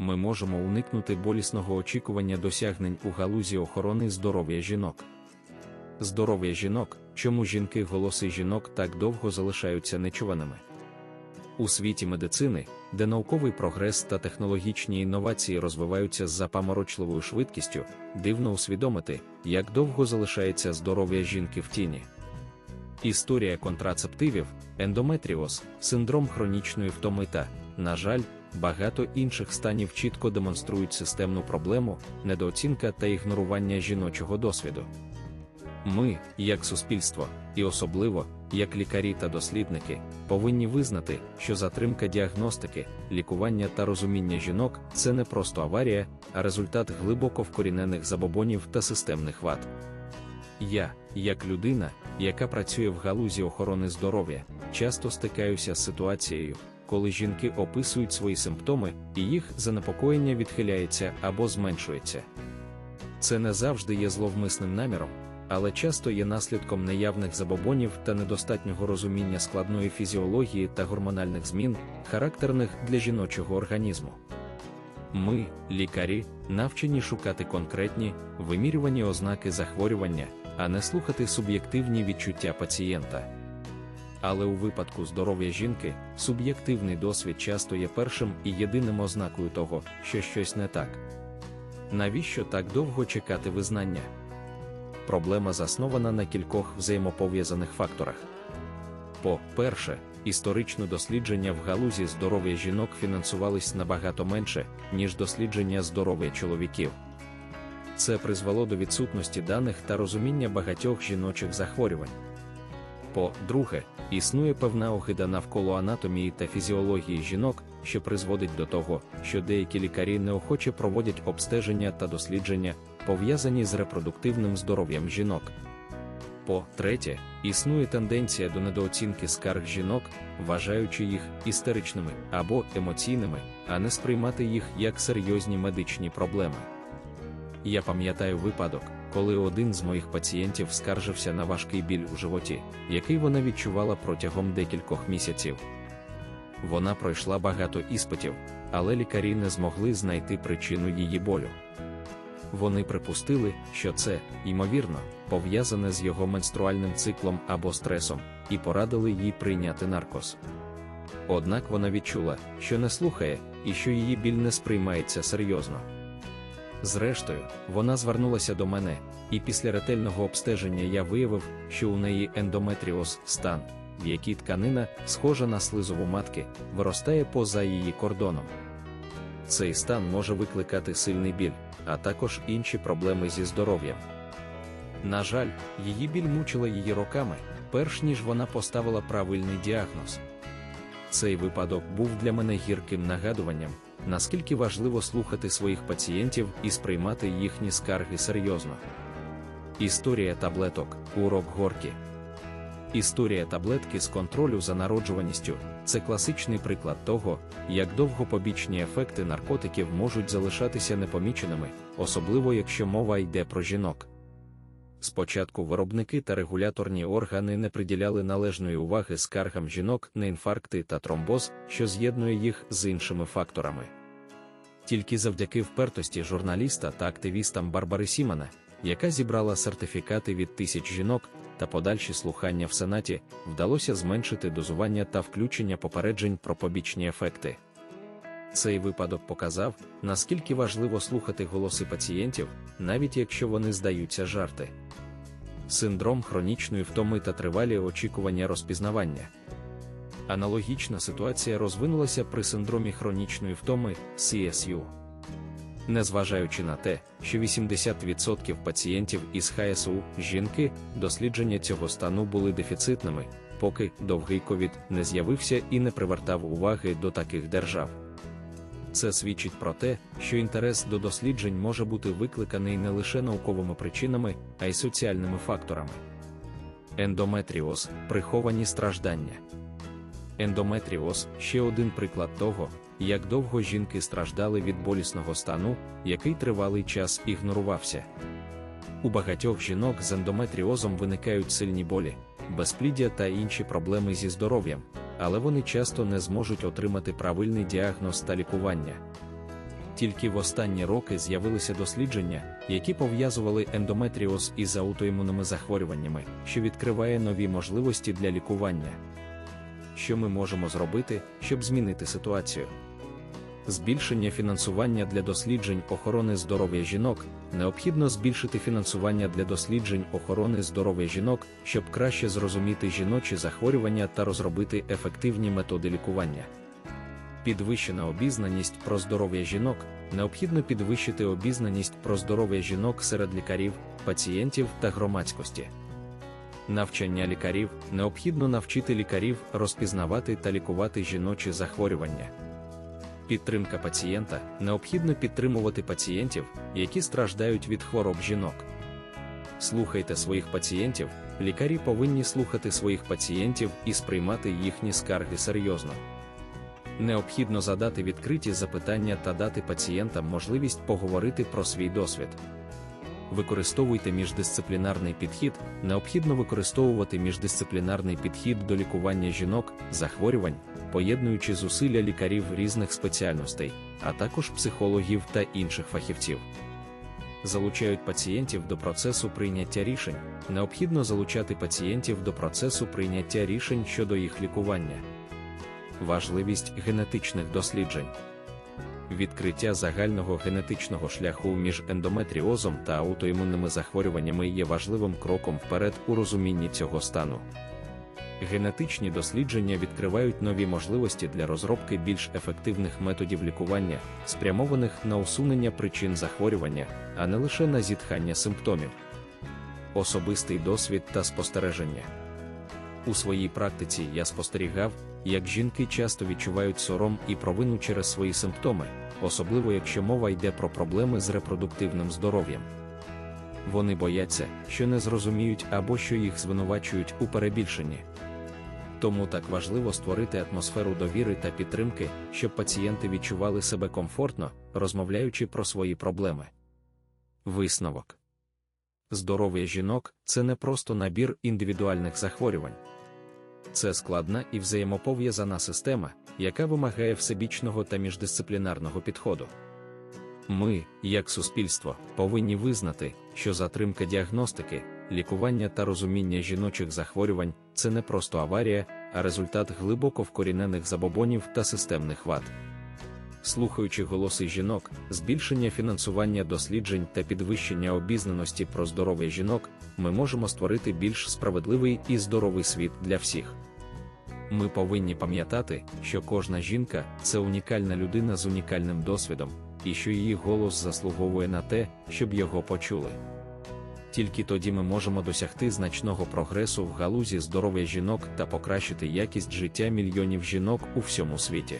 ми можемо уникнути болісного очікування досягнень у галузі охорони здоров'я жінок. Здоров'я жінок, чому жінки голоси жінок так довго залишаються нечуваними. У світі медицини, де науковий прогрес та технологічні інновації розвиваються з запаморочливою швидкістю, дивно усвідомити, як довго залишається здоров'я жінки в тіні. Історія контрацептивів, ендометріоз, синдром хронічної втоми та, на жаль, багато інших станів чітко демонструють системну проблему, недооцінка та ігнорування жіночого досвіду. Ми, як суспільство, і особливо, як лікарі та дослідники, повинні визнати, що затримка діагностики, лікування та розуміння жінок це не просто аварія, а результат глибоко вкорінених забобонів та системних вад. Я, як людина, яка працює в галузі охорони здоров'я, часто стикаюся з ситуацією, коли жінки описують свої симптоми, і їх занепокоєння відхиляється або зменшується. Це не завжди є зловмисним наміром, але часто є наслідком неявних забобонів та недостатнього розуміння складної фізіології та гормональних змін, характерних для жіночого організму. Ми, лікарі, навчені шукати конкретні, вимірювані ознаки захворювання, а не слухати суб'єктивні відчуття пацієнта. Але у випадку здоров'я жінки, суб'єктивний досвід часто є першим і єдиним ознакою того, що щось не так. Навіщо так довго чекати визнання? Проблема заснована на кількох взаємопов'язаних факторах. По-перше, історично дослідження в галузі здоров'я жінок фінансувались набагато менше, ніж дослідження здоров'я чоловіків. Це призвело до відсутності даних та розуміння багатьох жіночих захворювань. По-друге, існує певна огида навколо анатомії та фізіології жінок, що призводить до того, що деякі лікарі неохоче проводять обстеження та дослідження, пов'язані з репродуктивним здоров'ям жінок. По-третє, існує тенденція до недооцінки скарг жінок, вважаючи їх істеричними або емоційними, а не сприймати їх як серйозні медичні проблеми. Я пам'ятаю випадок, коли один з моїх пацієнтів скаржився на важкий біль у животі, який вона відчувала протягом декількох місяців. Вона пройшла багато іспитів, але лікарі не змогли знайти причину її болю. Вони припустили, що це, ймовірно, пов'язане з його менструальним циклом або стресом, і порадили їй прийняти наркоз. Однак вона відчула, що не слухає і що її біль не сприймається серйозно. Зрештою, вона звернулася до мене, і після ретельного обстеження я виявив, що у неї ендометріоз стан, в якій тканина, схожа на слизову матки, виростає поза її кордоном. Цей стан може викликати сильний біль, а також інші проблеми зі здоров'ям. На жаль, її біль мучила її роками, перш ніж вона поставила правильний діагноз. Цей випадок був для мене гірким нагадуванням, наскільки важливо слухати своїх пацієнтів і сприймати їхні скарги серйозно. Історія таблеток, урок горки. Історія таблетки з контролю за народжуваністю це класичний приклад того, як довго побічні ефекти наркотиків можуть залишатися непоміченими, особливо якщо мова йде про жінок. Спочатку виробники та регуляторні органи не приділяли належної уваги скаргам жінок на інфаркти та тромбоз, що з'єднує їх з іншими факторами. Тільки завдяки впертості журналіста та активістам Барбари Сімана, яка зібрала сертифікати від тисяч жінок та подальші слухання в Сенаті, вдалося зменшити дозування та включення попереджень про побічні ефекти. Цей випадок показав, наскільки важливо слухати голоси пацієнтів, навіть якщо вони здаються жарти. Синдром хронічної втоми та тривалі очікування розпізнавання. Аналогічна ситуація розвинулася при синдромі хронічної втоми CSU. Незважаючи на те, що 80% пацієнтів із ХСУ жінки, дослідження цього стану були дефіцитними, поки довгий ковід не з'явився і не привертав уваги до таких держав. Це свідчить про те, що інтерес до досліджень може бути викликаний не лише науковими причинами, а й соціальними факторами. Ендометріоз приховані страждання. Ендометріоз ще один приклад того, як довго жінки страждали від болісного стану, який тривалий час ігнорувався. У багатьох жінок з ендометріозом виникають сильні болі, безпліддя та інші проблеми зі здоров'ям, але вони часто не зможуть отримати правильний діагноз та лікування. Тільки в останні роки з'явилися дослідження, які пов'язували ендометріоз із аутоімунними захворюваннями, що відкриває нові можливості для лікування. Що ми можемо зробити, щоб змінити ситуацію? Збільшення фінансування для досліджень охорони здоров'я жінок необхідно збільшити фінансування для досліджень охорони здоров'я жінок, щоб краще зрозуміти жіночі захворювання та розробити ефективні методи лікування. Підвищена обізнаність про здоров'я жінок необхідно підвищити обізнаність про здоров'я жінок серед лікарів, пацієнтів та громадськості. Навчання лікарів необхідно навчити лікарів розпізнавати та лікувати жіночі захворювання. Підтримка пацієнта необхідно підтримувати пацієнтів, які страждають від хвороб жінок. Слухайте своїх пацієнтів, лікарі повинні слухати своїх пацієнтів і сприймати їхні скарги серйозно. Необхідно задати відкриті запитання та дати пацієнтам можливість поговорити про свій досвід. Використовуйте міждисциплінарний підхід. Необхідно використовувати міждисциплінарний підхід до лікування жінок, захворювань, поєднуючи зусилля лікарів різних спеціальностей, а також психологів та інших фахівців. Залучають пацієнтів до процесу прийняття рішень. Необхідно залучати пацієнтів до процесу прийняття рішень щодо їх лікування. Важливість генетичних досліджень. Відкриття загального генетичного шляху між ендометріозом та аутоімунними захворюваннями є важливим кроком вперед у розумінні цього стану. Генетичні дослідження відкривають нові можливості для розробки більш ефективних методів лікування, спрямованих на усунення причин захворювання, а не лише на зітхання симптомів. Особистий досвід та спостереження. У своїй практиці я спостерігав, як жінки часто відчувають сором і провину через свої симптоми, особливо якщо мова йде про проблеми з репродуктивним здоров'ям. Вони бояться, що не зрозуміють або що їх звинувачують у перебільшенні. Тому так важливо створити атмосферу довіри та підтримки, щоб пацієнти відчували себе комфортно, розмовляючи про свої проблеми. Висновок Здоров'я жінок це не просто набір індивідуальних захворювань. Це складна і взаємопов'язана система, яка вимагає всебічного та міждисциплінарного підходу. Ми, як суспільство, повинні визнати, що затримка діагностики, лікування та розуміння жіночих захворювань це не просто аварія, а результат глибоко вкорінених забобонів та системних вад. Слухаючи голоси жінок, збільшення фінансування досліджень та підвищення обізнаності про здоров'я жінок, ми можемо створити більш справедливий і здоровий світ для всіх. Ми повинні пам'ятати, що кожна жінка це унікальна людина з унікальним досвідом, і що її голос заслуговує на те, щоб його почули. Тільки тоді ми можемо досягти значного прогресу в галузі здоров'я жінок та покращити якість життя мільйонів жінок у всьому світі.